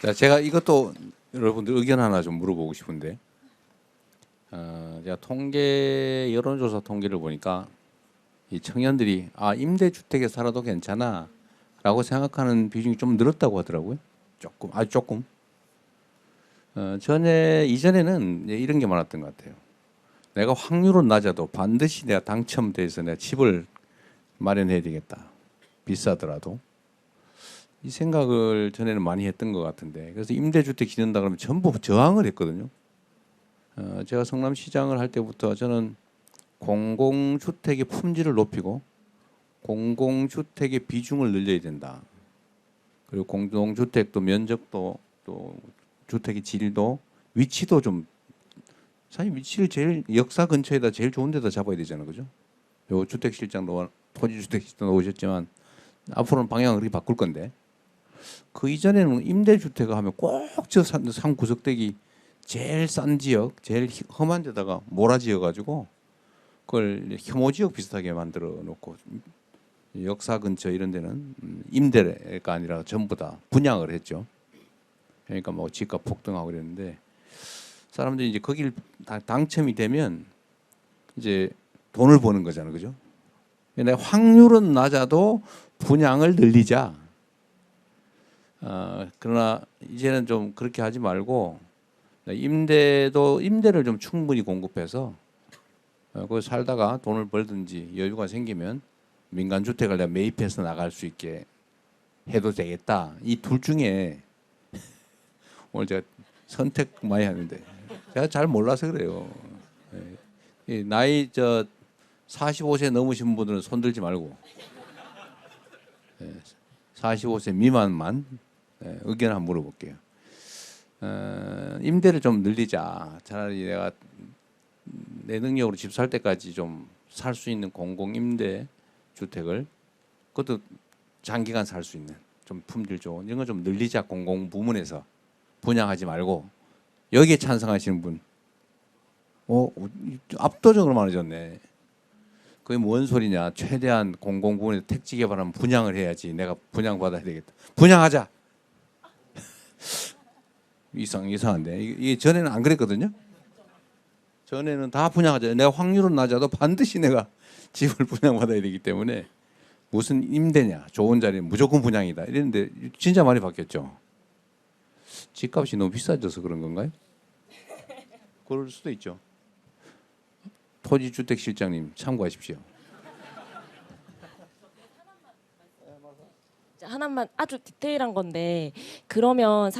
자, 제가 이것도 여러분들 의견 하나 좀 물어보고 싶은데, 어, 제가 통계 여론조사 통계를 보니까 이 청년들이 아 임대 주택에 살아도 괜찮아라고 생각하는 비중이 좀 늘었다고 하더라고요. 조금, 아주 조금. 어, 전에 이전에는 이런 게 많았던 것 같아요. 내가 확률은 낮아도 반드시 내가 당첨돼서 내가 집을 마련해야 되겠다. 비싸더라도. 이 생각을 전에는 많이 했던 것 같은데 그래서 임대주택 짓는다 그러면 전부 저항을 했거든요. 어, 제가 성남시장을 할 때부터 저는 공공주택의 품질을 높이고 공공주택의 비중을 늘려야 된다. 그리고 공동주택도 면적도 또 주택의 질도 위치도 좀 사실 위치를 제일 역사 근처에다 제일 좋은 데다 잡아야 되잖아요, 그죠? 요 주택 실장도 토지 주택 실장 나오셨지만 앞으로는 방향을 그렇게 바꿀 건데 그 이전에는 임대주택을 하면 꼭 저 산 구석대기 제일 싼 지역, 제일 히- 험한 데다가 몰아지어 가지고 그걸 혐오 지역 비슷하게 만들어 놓고 역사 근처 이런 데는 음, 임대가 아니라 전부 다 분양을 했죠. 그러니까 뭐 집값 폭등하고 그랬는데 사람들이 이제 거길 다 당첨이 되면 이제 돈을 버는 거잖아요, 그죠? 근데 확률은 낮아도 분양을 늘리자. 어, 그러나 이제는 좀 그렇게 하지 말고 임대도 임대를 좀 충분히 공급해서 어, 거기 살다가 돈을 벌든지 여유가 생기면 민간 주택을 내가 매입해서 나갈 수 있게 해도 되겠다. 이 둘 중에 오늘 제가 선택 많이 하는데 제가 잘 몰라서 그래요. 예. 이 나이 저 45세 넘으신 분들은 손 들지 말고 예. 45세 미만만 예, 의견 한번 물어볼게요. 어, 임대를 좀 늘리자. 차라리 내가 내 능력으로 집 살 때까지 좀 살 수 있는 공공 임대 주택을 그것도 장기간 살 수 있는 좀 품질 좋은 이런 거 좀 늘리자 공공 부문에서 분양하지 말고 여기에 찬성하시는 분, 어 압도적으로 많아졌네. 그게 뭔 소리냐? 최대한 공공 부문에서 택지 개발하면 분양을 해야지. 내가 분양 받아야 되겠다. 분양하자. 이상 이상한데 이게 전에는 안 그랬거든요. 전에는 다 분양하자. 내가 확률은 낮아도 반드시 내가 집을 분양받아야 되기 때문에 무슨 임대냐, 좋은 자리는 무조건 분양이다. 이랬는데 진짜 많이 바뀌었죠. 집값이 너무 비싸져서 그런 건가요? 그럴 수도 있죠. 토지주택 실장님 참고하십시오. 하나만 아주 디테일한 건데 그러면